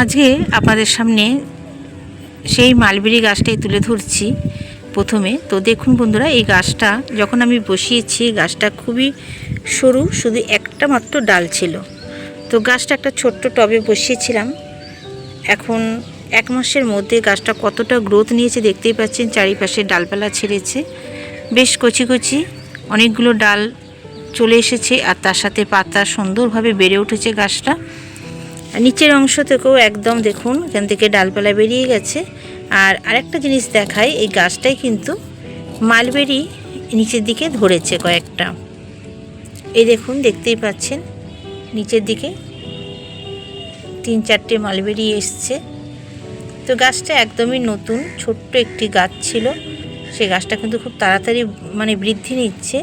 আজকে আপনাদের সামনে সেই মালবেরি গাছটাই তুলে ধরছি প্রথমে। তো দেখুন বন্ধুরা, এই গাছটা যখন আমি বসিয়েছি, গাছটা খুবই সরু, শুধু একটা মাত্র ডাল ছিল। তো গাছটা একটা ছোট্ট টবে বসিয়েছিলাম। এখন এক মাসের মধ্যে গাছটা কতটা গ্রোথ নিয়েছে দেখতেই পাচ্ছেন, চারিপাশে ডালপালা ছেড়েছে। বেশ কচি কচি অনেকগুলো ডাল চলে এসেছে আর তার সাথে পাতা সুন্দরভাবে বেড়ে উঠেছে গাছটা। আর নিচের অংশ থেকেও একদম দেখুন, এখান থেকে ডালপালা বেরিয়ে গেছে। আর আরেকটা জিনিস দেখাই, এই গাছটাই কিন্তু মালবেরি নিচের দিকে ধরেছে কয়েকটা। এই দেখুন, দেখতেই পাচ্ছেন, নিচের দিকে তিন চারটে মালবেরি এসছে। তো গাছটা একদমই নতুন, ছোট্ট একটি গাছ ছিল। সেই গাছটা কিন্তু খুব তাড়াতাড়ি মানে বৃদ্ধি নিচ্ছে।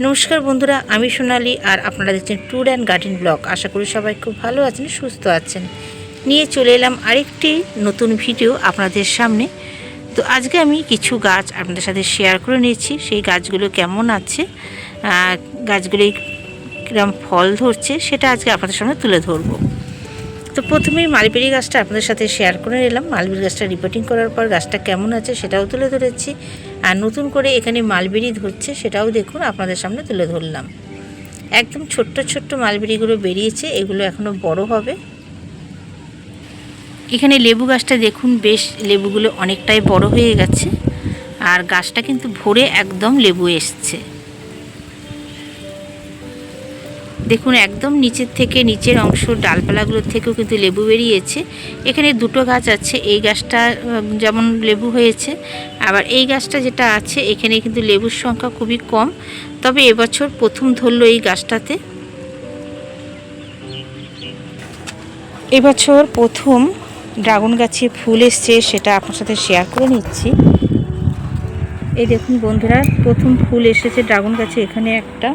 নমস্কার বন্ধুরা, আমি সোনালি আর আপনারা দেখছেন ট্যুর অ্যান্ড গার্ডেন ব্লগ আশা করি সবাই খুব ভালো আছেন, সুস্থ আছেন। নিয়ে চলে এলাম আরেকটি নতুন ভিডিও আপনাদের সামনে। তো আজকে আমি কিছু গাছ আপনাদের সাথে শেয়ার করে নিয়েছি। সেই গাছগুলো কেমন আছে গাছগুলি কিরম ফল ধরছে, সেটা আজকে আপনাদের সামনে তুলে ধরবো। তো প্রথমেই মালবেরি গাছটা আপনাদের সাথে শেয়ার করে নিলাম। মালবেরি গাছটা রিপোর্টিং করার পর গাছটা কেমন আছে সেটাও তুলে ধরেছি। আর নতুন করে এখানে মালবেরি ধরছে সেটাও দেখুন, আপনাদের সামনে তুলে ধরলাম। একদম ছোট্ট ছোট্ট মালবেরিগুলো বেরিয়েছে, এগুলো এখনও বড় হবে। এখানে লেবু গাছটা দেখুন, বেশ লেবুগুলো অনেকটাই বড় হয়ে গেছে। আর গাছটা কিন্তু ভরে একদম লেবু এসছে। দেখুন, একদম নিচের থেকে নিচের অংশ ডালপালাগুলোর থেকেও কিন্তু লেবু বেরিয়েছে। এখানে দুটো গাছ আছে, এই গাছটা যেমন লেবু হয়েছে, আবার এই গাছটা যেটা আছে, এখানে কিন্তু লেবুর সংখ্যা খুবই কম। তবে এবছর প্রথম ধরলো এই গাছটাতে। এবছর প্রথম ড্রাগন গাছে ফুল এসছে, সেটা আপনার সাথে শেয়ার করে নিচ্ছি। এই দেখুন বন্ধুরা, প্রথম ফুল এসেছে ড্রাগন গাছে, এখানে একটা।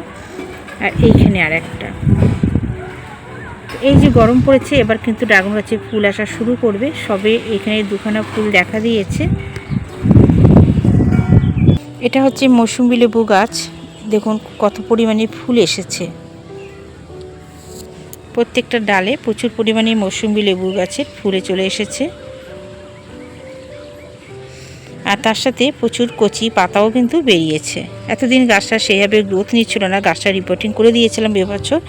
আর এইখানে আর একটা। এই যে গরম পড়েছে, এবার কিন্তু ড্রাগন গাছে ফুল আসা শুরু করবে। সবে এখানে দুখানা ফুল দেখা দিয়েছে। এটা হচ্ছে মৌসুম্বি লেবু গাছ। দেখুন কত পরিমাণে ফুল এসেছে। প্রত্যেকটা ডালে প্রচুর পরিমাণে মৌসুম্বি লেবু গাছের ফুলে চলে এসেছে। আর তার সাথে প্রচুর কচি পাতাও কিন্তু বেরিয়েছে। এতদিন গাছটা সেইভাবে গ্রোথ নিচ্ছিল না, গাছটা রিপোর্টিং করে দিয়েছিলাম এবছর।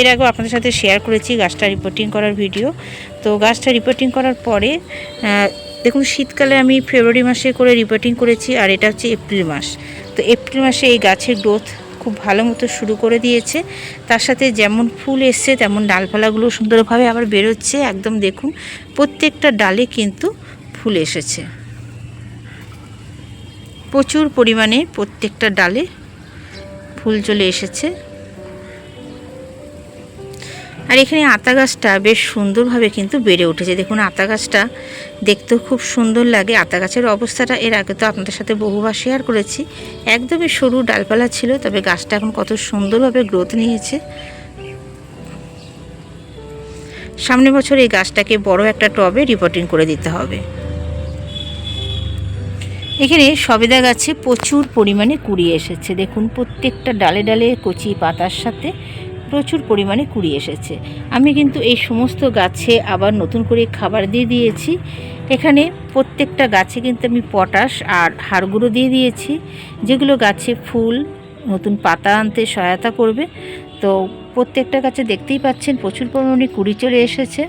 এর আগেও আপনাদের সাথে শেয়ার করেছি গাছটা রিপোর্টিং করার ভিডিও তো গাছটা রিপোর্টিং করার পরে দেখুন শীতকালে আমি ফেব্রুয়ারি মাসে করে রিপোর্টিং করেছি আর এটা হচ্ছে এপ্রিল মাস। তো এপ্রিল মাসে এই গাছের গ্রোথ খুব ভালো মতো শুরু করে দিয়েছে। তার সাথে যেমন ফুল এসছে, তেমন ডালপালাগুলো সুন্দরভাবে আবার বেরোচ্ছে। একদম দেখুন, প্রত্যেকটা ডালে কিন্তু ফুল এসেছে। প্রচুর পরিমাণে প্রত্যেকটা ডালে ফুল চলে এসেছে। আর এখানে আতা গাছটা বেশ সুন্দরভাবে কিন্তু বেড়ে উঠেছে। দেখুন, আতা গাছটা দেখতেও খুব সুন্দর লাগে। আতা গাছের অবস্থাটা এর আগে তো আপনাদের সাথে বহুবার শেয়ার করেছি। একদমই সরু ডালপালা ছিল, তবে গাছটা এখন কত সুন্দরভাবে গ্রোথ নিয়েছে। সামনের বছর এই গাছটাকে বড় একটা টবে রিপোর্টিং করে দিতে হবে। এখানে সবেদা গাছে প্রচুর পরিমাণে কুড়ি এসেছে। দেখুন, প্রত্যেকটা ডালে ডালে কচি পাতার সাথে প্রচুর পরিমাণে কুড়ি এসেছে। আমি কিন্তু এই সমস্ত গাছে আবার নতুন করে খাবার দিয়ে দিয়েছি। এখানে প্রত্যেকটা গাছে কিন্তু আমি পটাশ আর হাড়গুঁড়ো দিয়ে দিয়েছি। যেগুলো গাছে ফুল, নতুন পাতা আনতে সহায়তা করবে। তো প্রত্যেকটা গাছে দেখতেই পাচ্ছেন, প্রচুর পরিমাণে কুড়ি চলে এসেছে।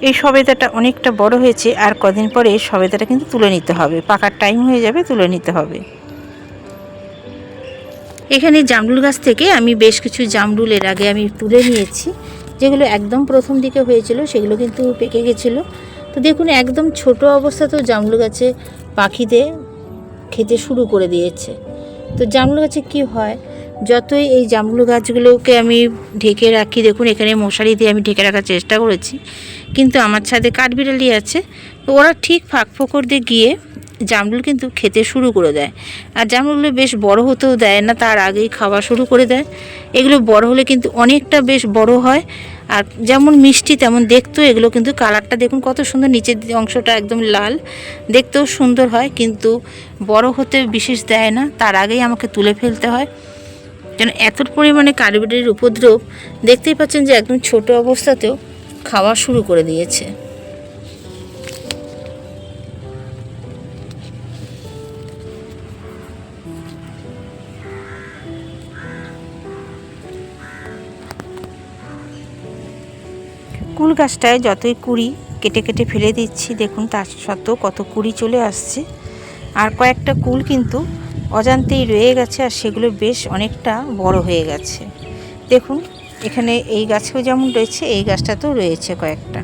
এই সবেদাটা অনেকটা বড় হয়েছে আর কদিন পরে সবেদাটা কিন্তু তুলে নিতে হবে। পাকার টাইম হয়ে যাবে, তুলে নিতে হবে। এখানে জামরুল গাছ থেকে আমি বেশ কিছু জামরুল এর আগে আমি তুলে নিয়েছি। যেগুলো একদম প্রথম দিকে হয়েছিল, সেগুলো কিন্তু পেকে গেছিল। তো দেখুন, একদম ছোট অবস্থাতেও জামরুল গাছে পাখিতে খেতে শুরু করে দিয়েছে। তো জামরুল গাছে কি হয়? যতই এই জামরুল গাছগুলোকে আমি ঢেকে রাখি, দেখুন এখানে মশারি দিয়ে আমি ঢেকে রাখার চেষ্টা করেছি, কিন্তু আমার ছাদে কাঠবিড়ালি আছে। তো ওরা ঠিক ফাঁক ফোকর দিয়ে গিয়ে জামরুল কিন্তু খেতে শুরু করে দেয়। আর জামরুলগুলো বেশ বড় হতেও দেয় না, তার আগেই খাওয়া শুরু করে দেয়। এগুলো বড় হলে কিন্তু অনেকটা বেশ বড় হয়। আর যেমন মিষ্টি তেমন দেখতেও এগুলো কিন্তু কালারটা দেখুন কত সুন্দর, নিচের অংশটা একদম লাল, দেখতেও সুন্দর হয়, কিন্তু বড় হতে বিশেষ দেয় না, তার আগেই আমাকে তুলে ফেলতে হয়। যেন এত পরিমাণে কার্বোহাইড্রেটের উপদ্রব? দেখতেই পাচ্ছেন যে একদম ছোট অবস্থাতেও খাওয়া শুরু করে দিয়েছে। কুল গাছটায় যতই কুড়ি কেটে কেটে ফেলে দিচ্ছি, দেখুন তার সত্ত্বেও কত কুড়ি চলে আসছে। আর কয়েকটা কুল কিন্তু অজান্তেই রয়ে গেছে আর সেগুলো বেশ অনেকটা বড় হয়ে গেছে। দেখুন, এখানে এই গাছেও যেমন রয়েছে, এই গাছটাতেও রয়েছে কয়েকটা।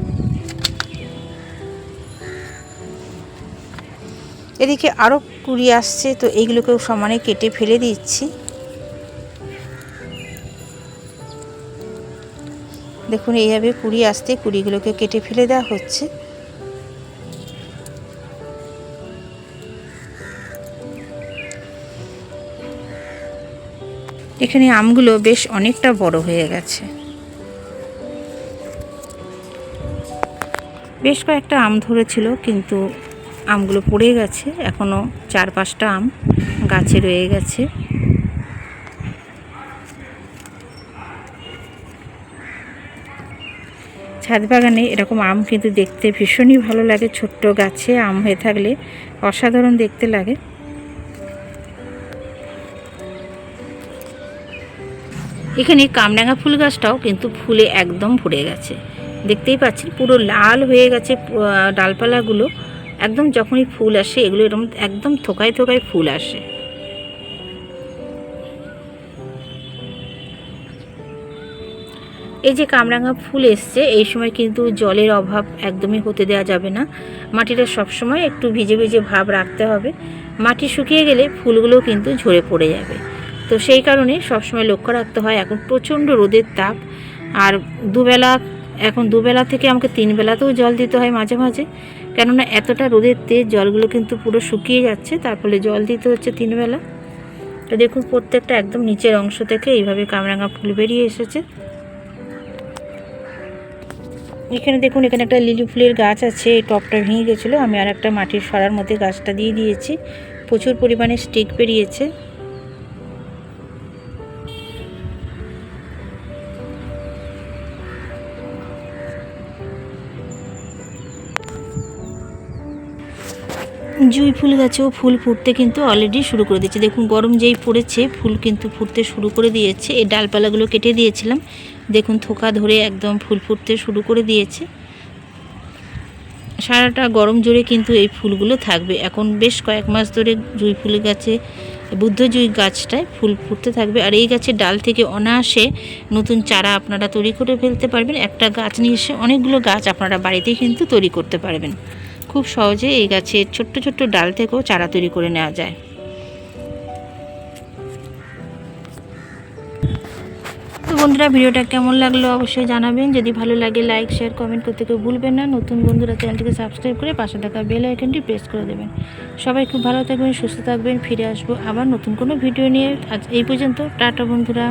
এদিকে আরও কুড়ি আসছে, তো এইগুলোকেও সমানে কেটে ফেলে দিচ্ছি। দেখুন, এইভাবে কুড়ি আসতে কুড়িগুলোকে কেটে ফেলে দেওয়া হচ্ছে। এখানে আমগুলো বেশ অনেকটা বড় হয়ে গেছে। বেশ কয়েকটা আম ধরেছিল, কিন্তু আমগুলো পড়ে গেছে। এখনও চার পাঁচটা আম গাছে রয়ে গেছে। ছাদ বাগানে এরকম আম কিন্তু দেখতে ভীষণই ভালো লাগে। ছোট্ট গাছে আম হয়ে থাকলে অসাধারণ দেখতে লাগে। এখানে কামরাঙা ফুল গাছটাও কিন্তু ফুলে একদম ভরে গেছে। দেখতেই পাচ্ছেন, পুরো লাল হয়ে গেছে ডালপালাগুলো। একদম যখনই ফুল আসে, এগুলো এরকম একদম থোকায় থোকায় ফুল আসে। এই যে কামরাঙা ফুল এসছে, এই সময় কিন্তু জলের অভাব একদমই হতে দেওয়া যাবে না। মাটিটা সবসময় একটু ভিজে ভিজে ভাব রাখতে হবে। মাটি শুকিয়ে গেলে ফুলগুলো কিন্তু ঝরে পড়ে যাবে। তো সেই কারণে সবসময় লক্ষ্য রাখতে হয়, এখন প্রচণ্ড রোদের তাপ। আর দুবেলা, এখন দুবেলা থেকে আমাকে তিন বেলাতেও জল দিতে হয় মাঝে মাঝে। কেননা এতটা রোদের তেজ, জলগুলো কিন্তু পুরো শুকিয়ে যাচ্ছে, তার ফলে জল দিতে হচ্ছে তিন বেলা তো দেখুন, প্রত্যেকটা একদম নিচের অংশ থেকে এইভাবে কামরাঙা ফুল বেরিয়ে এসেছে। এখানে দেখুন, এখানে একটা লিলি ফুলের গাছ আছে, এই টপটা ভেঙে গেছিল। আমি আর একটা মাটির সরার মধ্যে গাছটা দিয়ে দিয়েছি। প্রচুর পরিমাণে স্টিক বেরিয়েছে। জুঁই ফুল গাছেও ফুল ফুটতে কিন্তু অলরেডি শুরু করে দিয়েছে। দেখুন, গরম যেই পড়েছে, ফুল কিন্তু ফুটতে শুরু করে দিয়েছে। এই ডালপালাগুলো কেটে দিয়েছিলাম। দেখুন, থোকা ধরে একদম ফুল ফুটতে শুরু করে দিয়েছে। সারাটা গরম জুড়ে কিন্তু এই ফুলগুলো থাকবে। এখন বেশ কয়েক মাস ধরে জুঁই ফুল গাছে, বুদ্ধ জুঁই গাছটায় ফুল ফুটতে থাকবে। আর এই গাছের ডাল থেকে অনায়াসে নতুন চারা আপনারা তৈরি করে ফেলতে পারবেন। একটা গাছ নিয়ে এসে অনেকগুলো গাছ আপনারা বাড়িতেই কিন্তু তৈরি করতে পারবেন। খুব সহজে এই গাছের ছোট্ট ছোট্ট ডাল থেকেও চারা তৈরি করে নেওয়া যায়। বন্ধুরা, ভিডিওটা কেমন লাগল অবশ্যই জানাবেন। যদি ভালো লাগে লাইক শেয়ার কমেন্ট করতে কেউ ভুলবেন না। নতুন বন্ধুরা চ্যানেলটিকে সাবস্ক্রাইব করে পাশে থাকা বেল আইকনটি প্রেস করে দেবেন। সবাই খুব ভালো থাকবেন, সুস্থ থাকবেন। ফিরে আসব আবার নতুন কোনো ভিডিও নিয়ে। আজ এই পর্যন্ত, টাটা বন্ধুরা।